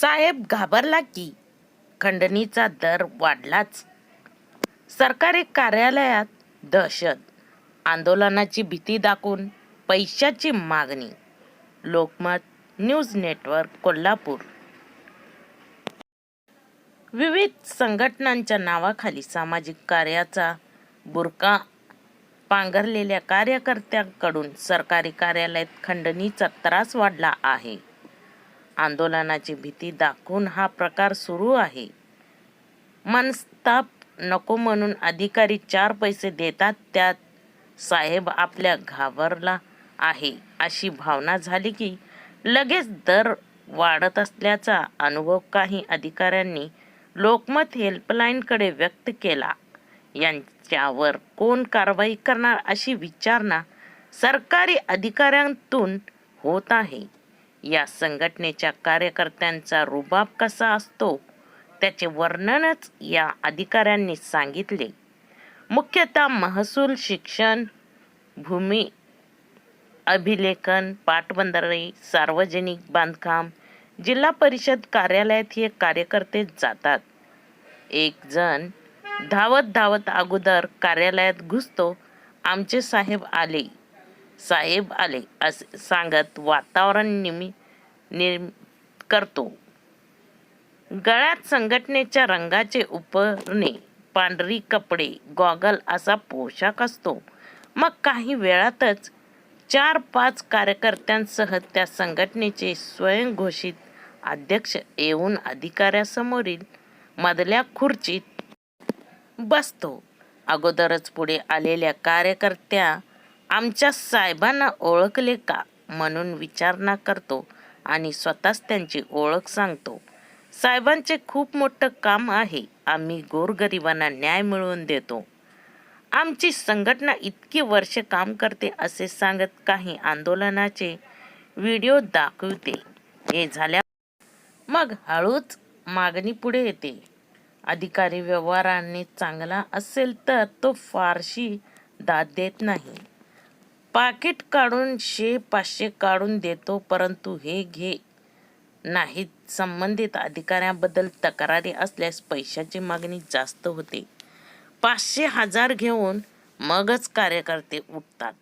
साहेब घाबरला की. खंडणीचा दर वाढलाच. सरकारी कार्यालयात दहशत आंदोलनाची भीती दाखवून पैशाची मागणी. Lokmat news network Kolhapur. विविध संघटनांच्या नावाखाली सामाजिक कार्याचा बुरका पांघरलेल्या कार्यकर्त्यांकडून सरकारी कार्यालयात खंडणीचा त्रास वाढला आहे. आंदोलनाची भीती दाखवून हा प्रकार सुरू आहे. मनस्ताप नको म्हणून अधिकारी चार पैसे देतात त्यात साहेब आपल्या घाबरला आहे अशी भावना झाली की लगेच दर वाढत असल्याचा अनुभव काही अधिकाऱ्यांनी लोकमत हेल्पलाईनकडे व्यक्त केला. यांच्यावर कोण कारवाई करणार अशी विचारणा सरकारी अधिकाऱ्यांतून होत आहे. या संघटनेच्या कार्यकर्त्यांचा रुबाब कसा असतो त्याचे वर्णनच या अधिकाऱ्यांनी सांगितले. मुख्यतः महसूल शिक्षण भूमी अभिलेखन पाटबंधारे सार्वजनिक बांधकाम जिल्हा परिषद कार्यालयात हे कार्यकर्ते जातात. एक जण धावत धावत अगोदर कार्यालयात घुसतो. आमचे साहेब आले. साहेब आले असे सांगत वातावरण निमी निर्म करतो. गळ्यात संघटनेच्या रंगाचे उपरणे पांढरी कपडे गॉगल असा पोशाख असतो. मग काही वेळातच चार पाच कार्यकर्त्यांसह त्या संघटनेचे स्वयंघोषित अध्यक्ष येऊन अधिकाऱ्यासमोरील मधल्या खुर्चीत बसतो. अगोदरच पुढे आलेल्या कार्यकर्त्या आमच्या साहेबांना ओळखले का म्हणून विचारणा करतो आणि स्वतःच त्यांची ओळख सांगतो. साहेबांचे खूप मोठं काम आहे. आम्ही गोरगरिबांना न्याय मिळवून देतो. आमची संघटना इतकी वर्ष काम करते असे सांगत काही आंदोलनाचे व्हिडिओ दाखवते. हे झाल्या मग हळूच मागणी पुढे येते. अधिकारी व्यवहाराने चांगला असेल तर तो फारशी दाद देत नाही. पाकिट काढून शे पाचशे काढून देतो परंतु हे घे. नाहीत संबंधित अधिकाऱ्याबद्दल तक्रारी असल्यास पैशाची मागणी जास्त होते. पाचशे हजार घेऊन मगच कार्यकर्ते उठतात.